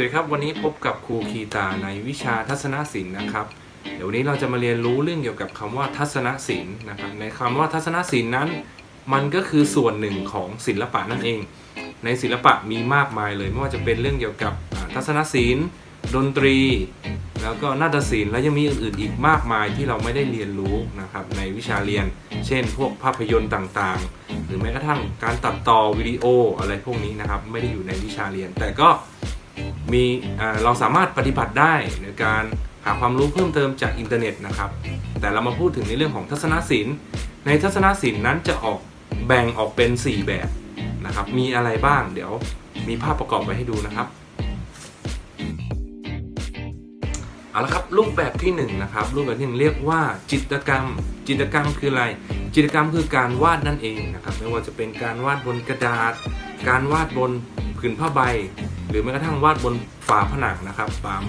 สวัสดีครับวันนี้พบกับครูคีตาในวิชาทัศนศิลป์นะครับ เดี๋ยววันนี้เราจะมาเรียนรู้เรื่องเกี่ยวกับคำว่าทัศนศิลป์นะครับ ในคำว่าทัศนศิลป์นั้น มันก็คือส่วนหนึ่งของศิลปะนั่นเอง ในศิลปะมีมากมายเลย ไม่ว่าจะเป็นเรื่องเกี่ยวกับทัศนศิลป์ดนตรี แล้วก็นาฏศิลป์และยังมีอื่นๆอีกมากมายที่เราไม่ได้เรียนรู้นะครับในวิชาเรียน เช่น พวกภาพยนตร์ต่างๆ หรือแม้กระทั่งการตัดต่อวิดีโออะไรพวกนี้นะครับไม่ได้อยู่ในวิชาเรียน แต่ก็ มีเราสามารถปฏิบัติได้ในการหาความรู้เพิ่มเติมจากอินเทอร์เน็ตนะครับ แต่เรามาพูดถึงในเรื่องของทัศนศิลป์ ในทัศนศิลป์นั้นจะออกแบ่งออกเป็น 4 แบบนะครับ มีอะไรบ้าง เดี๋ยวมีภาพประกอบไว้ให้ดูนะครับเอาละครับรูปแบบที่1นงนะครับรูปแบบที่หนึ่งเรียกว่าจิตกรรม จิตกรรมคืออะไร จิตรกรรมคือการวาดนั่นเองนะครับไม่ว่าจะเป็นการวาดบนกระดาษ การวาดบนผืนผ้าใบ หรือแม้กระทั่งวาดบนฝาผนังนะครับตาม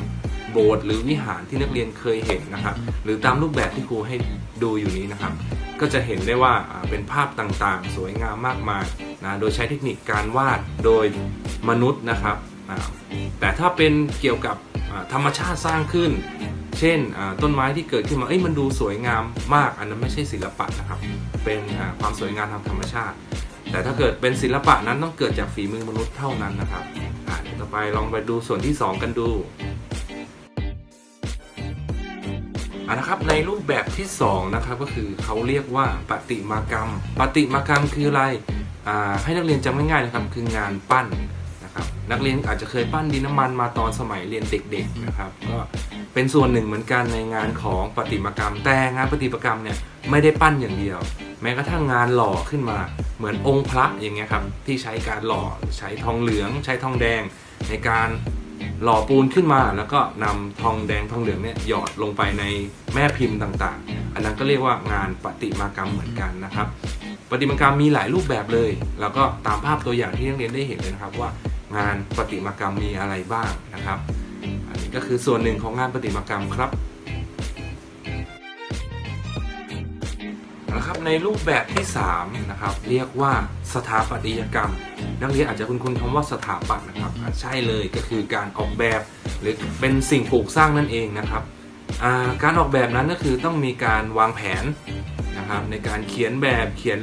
โบสถ์หรือวิหารที่นักเรียนเคยเห็นนะครับ หรือตามรูปแบบที่ครูให้ดูอยู่นี้นะครับ ก็จะเห็นได้ว่าเป็นภาพต่างๆ สวยงามมากมายนะโดยใช้เทคนิคการวาดโดยมนุษย์นะครับแต่ถ้าเป็นเกี่ยวกับธรรมชาติสร้างขึ้น เช่นต้นไม้ที่เกิดขึ้นมาเอ้ยมันดูสวยงามมาก อันนั้นไม่ใช่ศิลปะนะครับ เป็นความสวยงามทางธรรมชาติ แต่ถ้าเกิดเป็นศิลปะนั้นต้องเกิดจากฝีมือมนุษย์เท่านั้นนะครับเดี๋ยวต่อไปลองไปดูส่วนที่ 2 กันดูอนะครับในรูปแบบที่2นะครับก็คือเขาเรียกว่าปฏิมากรรม ปฏิมากรรมคืออะไรให้นักเรียนจำง่ายๆนะครับคืองานปั้นนะครับนักเรียนอาจจะเคยปั้นดินน้ำมันมาตอนสมัยเรียนเด็กๆนะครับก็ เป็นส่วนหนึ่งเหมือนกันในงานของปฏิมากรรม แต่งานปฏิมากรรมเนี่ยไม่ได้ปั้นอย่างเดียว แม้กระทั่งงานหล่อขึ้นมาเหมือนองค์พระอย่างเงี้ยครับที่ใช้การหล่อใช้ทองเหลือง ใช้ทองแดง ในการหล่อปูนขึ้นมา แล้วก็นำทองแดงทองเหลืองเนี่ยหยอดลงไปในแม่พิมพ์ต่างๆ อันนั้นก็เรียกว่างานปฏิมากรรมเหมือนกันนะครับปฏิมากรรมมีหลายรูปแบบเลย แล้วก็ตามภาพตัวอย่างที่นักเรียนได้เห็นเลยนะครับว่างานปฏิมากรรมมีอะไรบ้างนะครับ อันนี้ก็คือส่วนหนึ่งของงานปฏิมากรรมครับนะครับในรูปแบบที่3นะครับเรียกว่าสถาปัตยกรรม นักเรียนอาจจะคุ้นๆคำว่าสถาปัตย์นะครับใช่เลยก็คือการออกแบบ หรือเป็นสิ่งปลูกสร้างนั่นเองนะครับาการออกแบบนั้นก็คือต้องมีการวางแผนนะครับในการเขียนแบบเขียน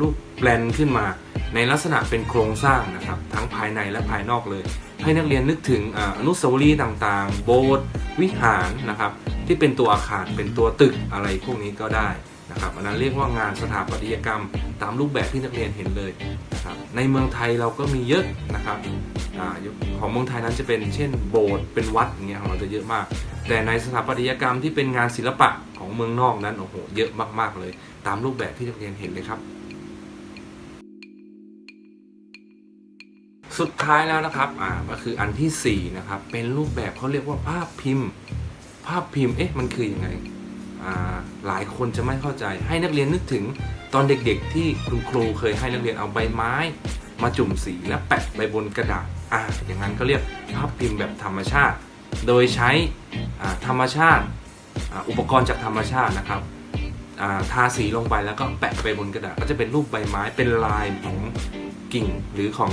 รูปแปลนขึ้นมา ในลักษณะเป็นโครงสร้างนะครับทั้งภายในและภายนอกเลย ให้นักเรียนนึกถึงอนุสาวรีย์ต่างๆ โบสถ์วิหารนะครับที่เป็นตัวอาคารเป็นตัวตึกอะไรพวกนี้ก็ได้นะครับอันนั้นเรียกว่างานสถาปัตยกรรมตามรูปแบบที่นักเรียนเห็นเลยนะครับในเมืองไทยเราก็มีเยอะนะครับอของเมืองไทยนั้นจะเป็นเช่นโบสถ์เป็นวัดอย่างเงี้ยของเราจะเยอะมาก แต่ในสถาปัตยกรรมที่เป็นงานศิลปะของเมืองนอกนั้นโอ้โหเยอะมากๆเลย ตามรูปแบบที่นักเรียนเห็นเลยครับ สุดท้ายแล้วนะครับอ่าก็คืออันที่สี่นะครับเป็นรูปแบบเขาเรียกว่าภาพพิมพ์ ภาพพิมพ์เอ๊ะมันคือยังไงอ่าหลายคนจะไม่เข้าใจ ให้นักเรียนนึกถึงตอนเด็กๆ ที่คุณครูเคยให้นักเรียนเอาใบไม้ มาจุ่มสีและแปะไปบนกระดาษอ่าอย่างนั้นก็เรียกภาพพิมพ์แบบธรรมชาติ โดยใช้อ่าธรรมชาติอ่าอุปกรณ์จากธรรมชาตินะครับอ่าทาสีลงไปแล้วก็แปะไปบนกระดาษก็จะเป็นรูปใบไม้เป็นลายของ กิ่งหรือของ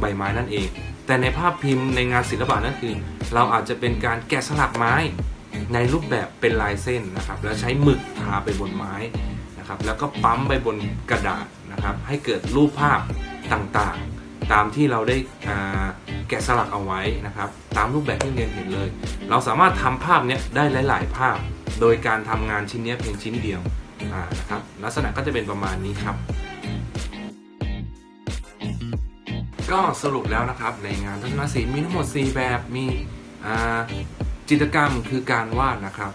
ใบไม้นั่นเอง แต่ในภาพพิมพ์ในงานศิลปะนั่นคือ เราอาจจะเป็นการแกะสลักไม้ในรูปแบบเป็นลายเส้นนะครับ แล้วใช้หมึกทาไปบนไม้นะครับ แล้วก็ปั๊มไปบนกระดาษนะครับ ให้เกิดรูปภาพต่างๆ ตามที่เราได้แกะสลักเอาไว้นะครับ ตามรูปแบบที่เรียนเห็นเลย เราสามารถทำภาพนี้ได้หลาย ๆ ภาพ โดยการทำงานชิ้นนี้เพียงชิ้นเดียวนะครับ ลักษณะก็จะเป็นประมาณนี้ครับ ก็สรุปแล้วนะครับในงานทัศนศิลป์มีทั้งหมด 4 แบบมีจิตรกรรมคือการวาดนะครับ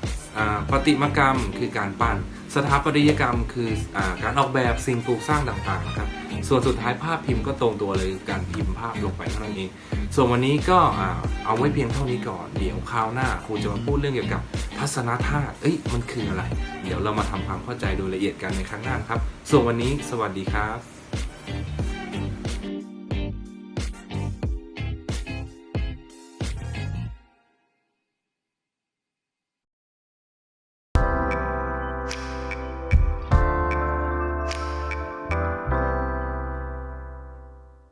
ประติมากรรมคือการปั้น สถาปัตยกรรมคืออการออกแบบสิ่งปลูกสร้างต่างๆนะครับส่วนสุดท้ายภาพพิมพ์ก็ตรงตัวเลยการพิมพ์ภาพลงไปเท่านั้นเองส่วนวันนี้ก็เอาไว้เพียงเท่านี้ก่อนเดี๋ยวคราวหน้าครูจะมาพูดเรื่องเกี่ยวกับทัศนธาตุเอ้ยมันคืออะไร เดี๋ยวเรามาทำความเข้าใจโดยละเอียดกันในครั้งหน้าครับ ส่วนวันนี้สวัสดีครับ